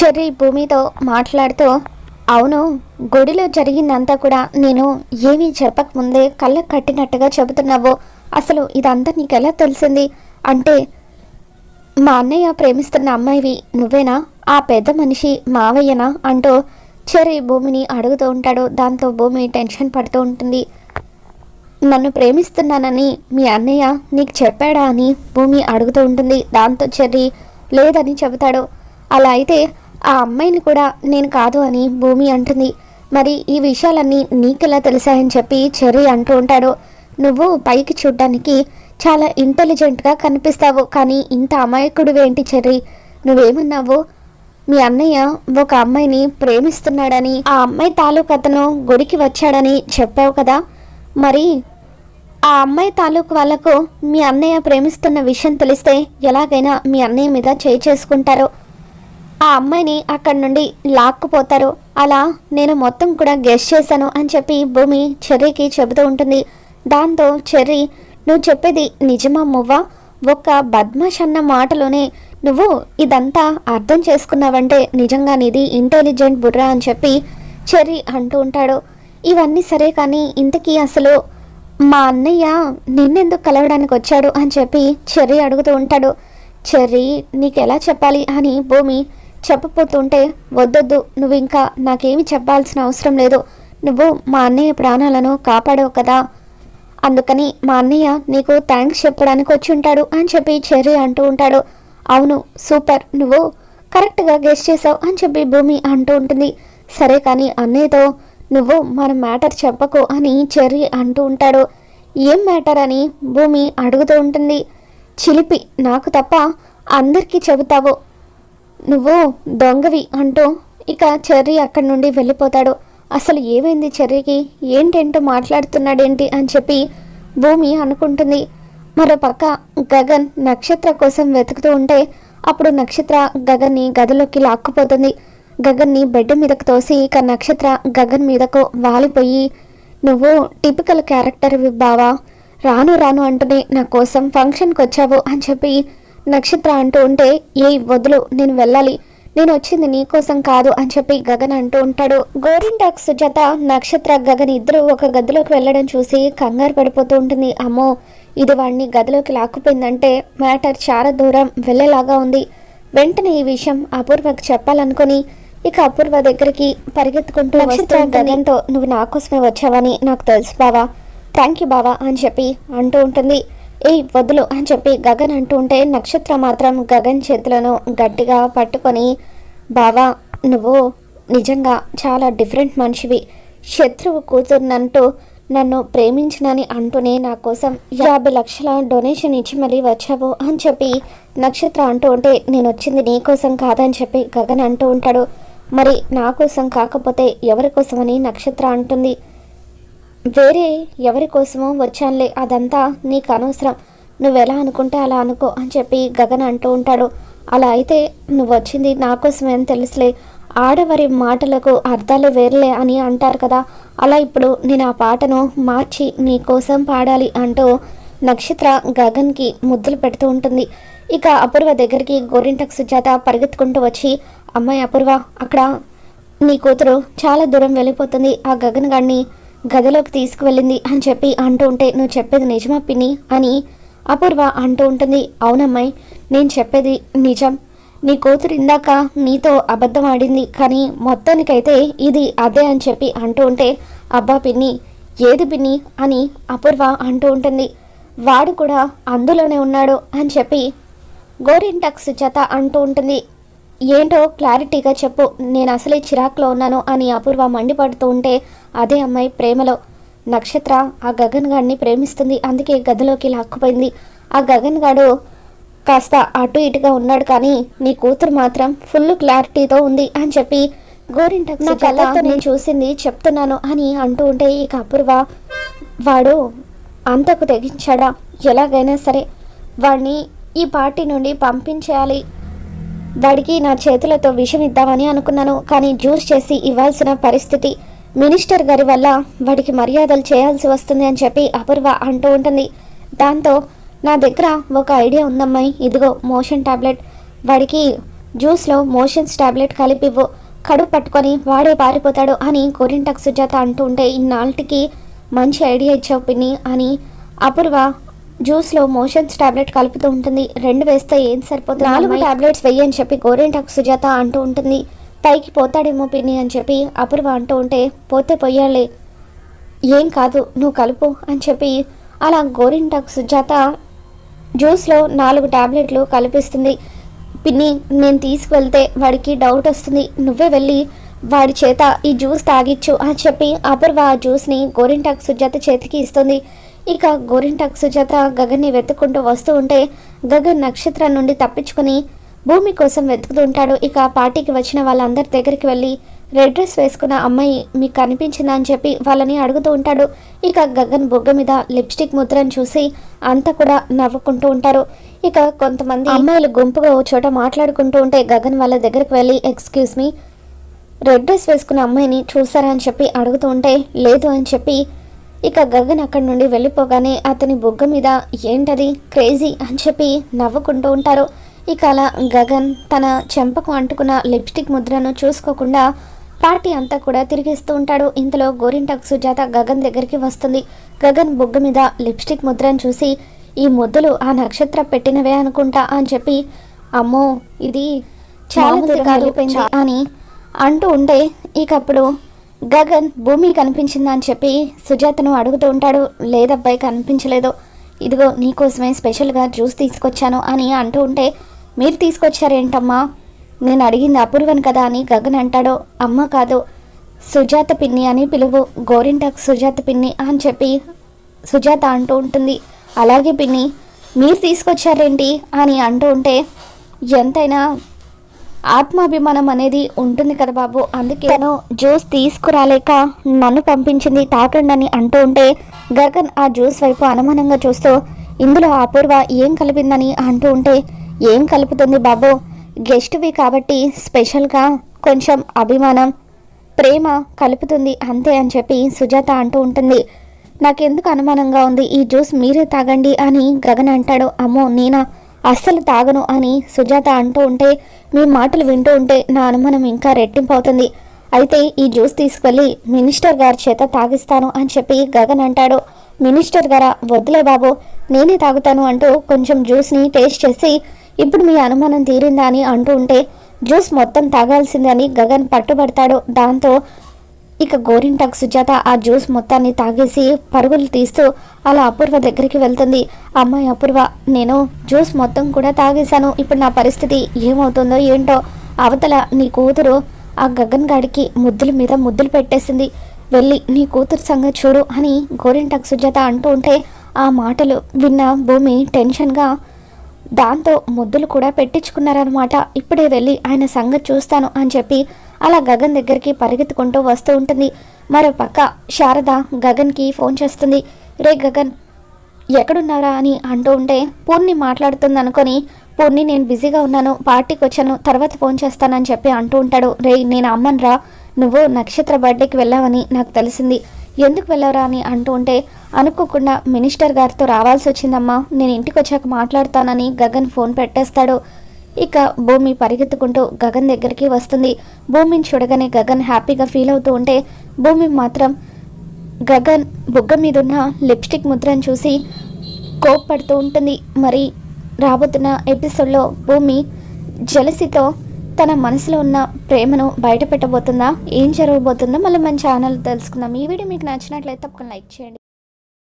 Cherry భూమితో మాట్లాడుతూ అవును గుడిలో జరిగిందంతా కూడా నేను ఏమీ చెప్పకముందే కళ్ళకు కట్టినట్టుగా చెబుతున్నావు. అసలు ఇదంతా నీకెలా తెలిసింది? అంటే మా అన్నయ్య ప్రేమిస్తున్న అమ్మాయివి నువ్వేనా? ఆ పెద్ద మనిషి మావయ్యనా? అంటూ చెర్రి భూమిని అడుగుతూ ఉంటాడు. దాంతో భూమి టెన్షన్ పడుతూ ఉంటుంది. నన్ను ప్రేమిస్తున్నానని మీ అన్నయ్య నీకు చెప్పాడా? అని భూమి అడుగుతూ ఉంటుంది. దాంతో చెర్రి లేదని చెబుతాడు. అలా అయితే ఆ అమ్మాయిని కూడా నేను కాదు అని భూమి అంటుంది. మరి ఈ విషయాలన్నీ నీకెలా తెలిసాయని చెప్పి చెర్రీ అంటూ ఉంటాడు. నువ్వు పైకి చూడ్డానికి చాలా ఇంటెలిజెంట్గా కనిపిస్తావు. కానీ ఇంత అమాయకుడు ఏంటి చెర్రీ? నువ్వేమన్నావు? మీ అన్నయ్య ఒక అమ్మాయిని ప్రేమిస్తున్నాడని ఆ అమ్మాయి తాలూకు అతను గుడికి వచ్చాడని చెప్పావు కదా? మరి ఆ అమ్మాయి తాలూకు వాళ్ళకు మీ అన్నయ్య ప్రేమిస్తున్న విషయం తెలిస్తే ఎలాగైనా మీ అన్నయ్య మీద చేయి చేసుకుంటారు. ఆ అమ్మాయిని అక్కడి నుండి లాక్కుపోతారు. అలా నేను మొత్తం కూడా గెస్ చేశాను అని చెప్పి భూమి చెర్రీకి చెబుతూ ఉంటుంది. దాంతో చెర్రీ నువ్వు చెప్పేది నిజమా మువ్వా? ఒక్క బద్మాష్ అన్న మాటలోనే నువ్వు ఇదంతా అర్థం చేసుకున్నావంటే నిజంగా నీది ఇంటెలిజెంట్ బుర్రా అని చెప్పి చెర్రీ అంటూ ఉంటాడు. ఇవన్నీ సరే కానీ ఇంతకీ అసలు మా అన్నయ్య నిన్నెందుకు కలవడానికి వచ్చాడు అని చెప్పి చెర్రీ అడుగుతూ ఉంటాడు. చెర్రీ నీకు ఎలా చెప్పాలి? అని భూమి చెప్పపోతుంటే వద్దొద్దు నువ్వు ఇంకా నాకేమి చెప్పాల్సిన అవసరం లేదు. నువ్వు మా అన్నయ్య ప్రాణాలను కాపాడవు కదా. అందుకని మా అన్నయ్య నీకు థ్యాంక్స్ చెప్పడానికి వచ్చి ఉంటాడు అని చెప్పి చెర్రీ అంటూ ఉంటాడు. అవును సూపర్. నువ్వు కరెక్ట్గా గెస్ట్ చేసావు అని చెప్పి భూమి అంటూ ఉంటుంది. సరే కానీ అన్నయ్యతో నువ్వు మన మ్యాటర్ చెప్పకు అని చెర్రీ అంటూ ఉంటాడు. ఏం మ్యాటర్ అని భూమి అడుగుతూ ఉంటుంది. చిలిపి నాకు తప్ప అందరికీ చెబుతావు. నువ్వు దొంగవి అంటూ ఇక చెర్రీ అక్కడి నుండి వెళ్ళిపోతాడు. అసలు ఏమైంది చెర్రీకి? ఏంటేంటో మాట్లాడుతున్నాడేంటి అని చెప్పి భూమి అనుకుంటుంది. మరో పక్క గగన్ నక్షత్ర కోసం వెతుకుతూ ఉంటే అప్పుడు నక్షత్ర గగన్ని గదిలోకి లాక్కుపోతుంది. గగన్ని బెడ్ మీదకు తోసి ఇక నక్షత్ర గగన్ మీదకు వాలిపోయి నువ్వు టిపికల్ క్యారెక్టర్ బావా? రాను రాను అంటూనే నా కోసం ఫంక్షన్కి వచ్చావు అని చెప్పి నక్షత్ర అంటూ ఉంటే ఏ వదులు నేను వెళ్ళాలి. నేను వచ్చింది నీ కోసం కాదు అని చెప్పి గగన్ అంటూ ఉంటాడు. గోరింటాక్ సుజాత నక్షత్ర గగన్ ఇద్దరు ఒక గదిలోకి వెళ్ళడం చూసి కంగారు పడిపోతూ ఉంటుంది. అమ్మో ఇది వాడిని గదిలోకి లాక్కుపోయిందంటే మ్యాటర్ చాలా దూరం వెళ్ళేలాగా ఉంది. వెంటనే ఈ విషయం అపూర్వకు చెప్పాలనుకుని ఇక అపూర్వ దగ్గరికి పరిగెత్తుకుంటూ నక్షత్ర గగన్తో నువ్వు నా కోసమే వచ్చావని నాకు తెలుసు బావా. థ్యాంక్ యూ బావా అని చెప్పి అంటూ ఉంటుంది. ఏ వదులు అని చెప్పి గగన్ అంటూ ఉంటే నక్షత్ర మాత్రం గగన్ చేతులను గట్టిగా పట్టుకొని బావా నువ్వు నిజంగా చాలా డిఫరెంట్ మనిషివి. శత్రువు కూతురునంటూ నన్ను ప్రేమించినని అంటూనే నా కోసం యాభై లక్షల డొనేషన్ ఇచ్చి మళ్ళీ వచ్చావు అని చెప్పి నక్షత్ర అంటూ ఉంటే నేను వచ్చింది నీ కోసం కాదని చెప్పి గగన్ అంటూ ఉంటాడు. మరి నా కోసం కాకపోతే ఎవరి కోసమని నక్షత్ర అంటుంది. వేరే ఎవరి కోసమో వచ్చానులే అదంతా నీకు అనవసరం. నువ్వు ఎలా అనుకుంటే అలా అనుకో అని చెప్పి గగన్ అంటూ ఉంటాడు. అలా అయితే నువ్వు వచ్చింది నా కోసమే అని తెలుసులే. ఆడవారి మాటలకు అర్థాలు వేరులే అని అంటారు కదా. అలా ఇప్పుడు నేను ఆ పాటను మార్చి నీ కోసం పాడాలి అంటూ నక్షత్ర గగన్కి ముద్దులు పెడుతూ ఉంటుంది. ఇక అపూర్వ దగ్గరికి గోరింటకు సుజాత పరిగెత్తుకుంటూ వచ్చి అమ్మాయి అపూర్వ అక్కడ నీ కూతురు చాలా దూరం వెళ్ళిపోతుంది. ఆ గగన్ గాడిని గదిలోకి తీసుకువెళ్ళింది అని చెప్పి అంటూ ఉంటే నువ్వు చెప్పేది నిజమా పిన్ని? అని అపూర్వ అంటూ ఉంటుంది. అవునమ్మాయి నేను చెప్పేది నిజం. నీ కూతురు ఇందాక నీతో అబద్ధం ఆడింది కానీ మొత్తానికైతే ఇది అదే అని చెప్పి అంటూ ఉంటే అబ్బా పిన్ని ఏది పిన్ని? అని అపూర్వ అంటూ ఉంటుంది. వాడు కూడా అందులోనే ఉన్నాడు అని చెప్పి గోరింటక్స్ సుజాత అంటూ ఉంటుంది. ఏంటో క్లారిటీగా చెప్పు. నేను అసలే చిరాకులో ఉన్నాను అని అపూర్వ మండిపడుతూ ఉంటే అదే అమ్మాయి ప్రేమలో. నక్షత్ర ఆ గగన్ గాడిని ప్రేమిస్తుంది. అందుకే గదిలోకి లాక్కుపోయింది. ఆ గగన్ గాడు కాస్త అటు ఇటుగా ఉన్నాడు కానీ నీ కూతురు మాత్రం ఫుల్ క్లారిటీతో ఉంది అని చెప్పి గోరింటకు నా కళ్ళతో నేను చూసింది చెప్తున్నాను అని అంటూ ఉంటే ఇక అపూర్వ వాడు అంతకు తెగించాడా? ఎలాగైనా సరే వాడిని ఈ పార్టీ నుండి పంపించేయాలి. వాడికి నా చేతులతో విషం ఇద్దామని అనుకున్నాను కానీ జ్యూస్ చేసి ఇవ్వాల్సిన పరిస్థితి. మినిస్టర్ గారి వల్ల వాడికి మర్యాదలు చేయాల్సి వస్తుంది అని చెప్పి అపూర్వ అంటూ ఉంటుంది. దాంతో నా దగ్గర ఒక ఐడియా ఉందమ్మాయి ఇదిగో మోషన్ టాబ్లెట్. వాడికి జ్యూస్లో మోషన్స్ టాబ్లెట్ కలిపివ్వు కడుపు పట్టుకొని వాడే పారిపోతాడు అని గోరింటాకు సుజాత అంటూ ఉంటే ఇన్నాళ్ళకి మంచి ఐడియా ఇచ్చావు పిన్ని అని అపూర్వ జ్యూస్లో మోషన్స్ టాబ్లెట్ కలుపుతూ ఉంటుంది. రెండు వేస్తే ఏం సరిపోతుంది? నాలుగు టాబ్లెట్స్ వెయ్యి అని చెప్పి గోరింటాకు సుజాత అంటూ ఉంటుంది. పైకి పోతాడేమో పిన్ని అని చెప్పి అపూర్వ అంటూ ఉంటే పోతే పొయ్యాలే ఏం కాదు నువ్వు కలుపు అని చెప్పి అలా గోరింటాకు సుజాత జ్యూస్లో నాలుగు టాబ్లెట్లు కలిపిస్తుంది. పిన్ని నేను తీసుకువెళ్తే వాడికి డౌట్ వస్తుంది. నువ్వే వెళ్ళి వాడి చేత ఈ జ్యూస్ తాగిచ్చు అని చెప్పి అపూర్వ ఆ జ్యూస్ని గోరింటాకు సుజాత చేతికి ఇస్తుంది. ఇక గోరింటాకు సుజాత గగన్ని వెతుక్కుంటూ వస్తూ ఉంటే గగన్ నక్షత్రం నుండి తప్పించుకొని భూమి కోసం వెతుకుతూ ఉంటాడు. ఇక పార్టీకి వచ్చిన వాళ్ళందరి దగ్గరికి వెళ్ళి రెడ్ డ్రెస్ వేసుకున్న అమ్మాయి మీకు కనిపించిందా అని చెప్పి వాళ్ళని అడుగుతూ ఉంటాడు. ఇక గగన్ బొగ్గ మీద లిప్స్టిక్ ముద్రను చూసి అంతా కూడా నవ్వుకుంటూ ఉంటారు. ఇక కొంతమంది అమ్మాయిలు గుంపుగా ఓ చోట మాట్లాడుకుంటూ ఉంటే గగన్ వాళ్ళ దగ్గరికి వెళ్ళి ఎక్స్క్యూజ్ మీ రెడ్ డ్రెస్ వేసుకున్న అమ్మాయిని చూసారా? అని చెప్పి అడుగుతూ ఉంటే లేదు అని చెప్పి ఇక గగన్ అక్కడి నుండి వెళ్ళిపోగానే అతని బొగ్గ మీద ఏంటది? క్రేజీ? అని చెప్పి నవ్వుకుంటూ ఉంటారు. ఇక అలా గగన్ తన చెంపకు అంటుకున్న లిప్స్టిక్ ముద్రను చూసుకోకుండా పార్టీ అంతా కూడా తిరిగేస్తూ ఉంటాడు. ఇంతలో గోరింటాకు సుజాత గగన్ దగ్గరికి వస్తుంది. గగన్ బొగ్గ మీద లిప్స్టిక్ ముద్రను చూసి ఈ ముద్దులు ఆ నక్షత్రం పెట్టినవే అనుకుంటా అని చెప్పి అమ్మో ఇది చాలా అని అంటూ ఉంటే ఇక అప్పుడు గగన్ భూమి కనిపించిందా అని చెప్పి సుజాతను అడుగుతూ ఉంటాడు. లేదబ్బాయి కనిపించలేదు. ఇదిగో నీకోసమే స్పెషల్గా జ్యూస్ తీసుకొచ్చాను అని అంటూ ఉంటే మీరు తీసుకొచ్చారేంటమ్మా? నేను అడిగింది అపూర్వన్ కదా అని గగన్ అంటాడు. అమ్మ కాదు సుజాత పిన్ని అని పిలువు. గోరింటాకు సుజాత పిన్ని అని చెప్పి సుజాత అంటూ ఉంటుంది. అలాగే పిన్ని మీరు తీసుకొచ్చారేంటి? అని అంటూ ఉంటే ఎంతైనా ఆత్మాభిమానం అనేది ఉంటుంది కదా బాబు. అందుకే తను జ్యూస్ తీసుకురాలేక నన్ను పంపించింది తాకండి అని అంటూ ఉంటే గగన్ ఆ జ్యూస్ వైపు అనుమానంగా చూస్తూ ఇందులో అపూర్వ ఏం కలిపిందని? అంటూ ఉంటే ఏం కలుపుతుంది బాబు? గెస్ట్వి కాబట్టి స్పెషల్గా కొంచెం అభిమానం ప్రేమ కలుపుతుంది అంతే అని చెప్పి సుజాత అంటూ ఉంటుంది. నాకెందుకు అనుమానంగా ఉంది? ఈ జ్యూస్ మీరే తాగండి అని గగన్ అంటాడు. అమ్మో నేనా? అస్సలు తాగను అని సుజాత అంటూ ఉంటే మీ మాటలు వింటూ ఉంటే నా అనుమానం ఇంకా రెట్టింపు అవుతుంది అయితే ఈ జ్యూస్ తీసుకెళ్ళి మినిస్టర్ గారి చేత తాగిస్తాను అని చెప్పి గగన్ అంటాడు. మినిస్టర్ గారా? వద్దులే బాబు నేనే తాగుతాను అంటూ కొంచెం జ్యూస్ని టేస్ట్ చేసి ఇప్పుడు మీ అనుమానం తీరిందా అని అంటూ ఉంటే జ్యూస్ మొత్తం తాగాల్సిందని గగన్ పట్టుబడతాడు. దాంతో ఇక గోరింటాకు సుజాత ఆ జ్యూస్ మొత్తాన్ని తాగేసి పరుగులు తీస్తూ అలా అపూర్వ దగ్గరికి వెళ్తుంది. అమ్మాయి అపూర్వ నేను జ్యూస్ మొత్తం కూడా తాగేశాను. ఇప్పుడు నా పరిస్థితి ఏమవుతుందో ఏంటో అవతల నీ కూతురు ఆ గగన్ గాడికి ముద్దుల మీద ముద్దులు పెట్టేసింది. వెళ్ళి నీ కూతురు సంగతి చూడు అని గోరింటాకు సుజాత అంటూ ఉంటే ఆ మాటలు విన్న భూమి టెన్షన్గా దాంతో ముద్దులు కూడా పెట్టించుకున్నారనమాట ఇప్పుడే వెళ్ళి ఆయన సంగతి చూస్తాను అని చెప్పి అలా గగన్ దగ్గరికి పరిగెత్తుకుంటూ వస్తూ ఉంటుంది. మరో పక్క శారద గగన్కి ఫోన్ చేస్తుంది. రే గగన్ ఎక్కడున్నారా? అని అంటూ ఉంటే పూర్ణి మాట్లాడుతుంది అనుకొని పూర్ణి నేను బిజీగా ఉన్నాను. పార్టీకి వచ్చాను. తర్వాత ఫోన్ చేస్తానని చెప్పి అంటూ ఉంటాడు. రే నేను అమ్మన్రా. నువ్వు నక్షత్ర బర్త్డేకి వెళ్ళావని నాకు తెలిసింది. ఎందుకు వెళ్ళవరా? అని అంటూ ఉంటే అనుకోకుండా మినిస్టర్ గారితో రావాల్సి వచ్చిందమ్మా. నేను ఇంటికి వచ్చాక మాట్లాడతానని గగన్ ఫోన్ పెట్టేస్తాడు. ఇక భూమి పరిగెత్తుకుంటూ గగన్ దగ్గరికి వస్తుంది. భూమిని చూడగానే గగన్ హ్యాపీగా ఫీల్ అవుతూ ఉంటే భూమి మాత్రం గగన్ బుగ్గ మీదున్న లిప్స్టిక్ ముద్రను చూసి కోప్పడుతూ ఉంటుంది. మరి రాబోతున్న ఎపిసోడ్లో భూమి జలసితో తన మనసులో ఉన్న ప్రేమను బయట పెట్టబోతుందా ఏం జరగబోతుందో మళ్ళీ మన ఛానల్ తెలుసుకుందాం. ఈ వీడియో మీకు నచ్చినట్లయితే తప్పకుండా లైక్ చేయండి.